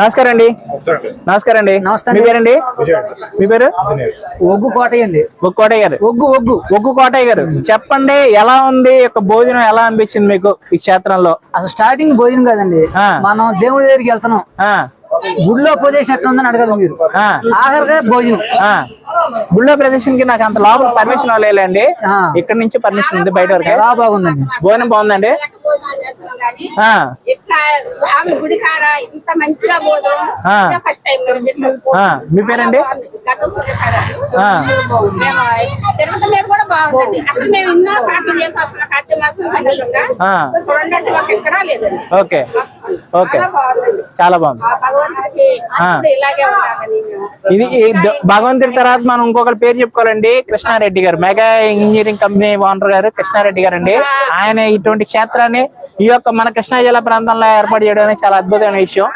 నమస్కారం అండి నమస్కారం. అండి నమస్తే మీ అండి. పేరండి? మీ పేరు? ఒగ్గు కోటయ్య అండి. ఒగ్గు కోటయ్య గారు. ఒగ్గు ఒగ్గు. ఒగ్గు కోటయ్య గారు చెప్పండి ఎలా ఉంది యొక్క భోజనం ఎలా అనిపించింది మీకు ఈ క్షేత్రంలో? అసలు స్టార్టింగ్ భోజనం కాదండి. మనం దేవుడి దగ్గరికి వెళ్తున్నాం. ఆ. గుడిలో ప్రదేశం ఎట్లా ఉందని అడగాలి మీరు. ఆ, ఆఖరిగా భోజనం. ఆ. గుళ్ళో ప్రదేశానికి నాకు అంత లోపల పర్మిషన్ లేదండి. ఇక్కడ నుంచి పర్మిషన్ ఉంది బయట వరకే. బాగుందండి. భోజనం బాగుందండి? గుడి కాడ ఇంత మంచిగా. ఇదే ఫస్ట్ టైం మీ పేరండి? తిరుపతి మీద కూడా. బాగుందండి అసలు మేము ఎన్నో సార్లు చేసాం కార్తీక మాసం. చూడండి అంటే మాకు ఎక్కడా లేదండి ఓకే. ఓకే. చాలా బాగుంది. ఇది భగవంతుడి తర్వాత మనం ఇంకొకరి పేరు చెప్పుకోవాలండి కృష్ణారెడ్డి గారు. మెగా ఇంజనీరింగ్ కంపెనీ ఓనర్ గారు కృష్ణారెడ్డి గారు అండి ఆయన ఇటువంటి క్షేత్రాన్ని ఈ యొక్క మన కృష్ణా జిల్లా ప్రాంతంలో ఏర్పాటు చేయడం చాలా అద్భుతమైన విషయం.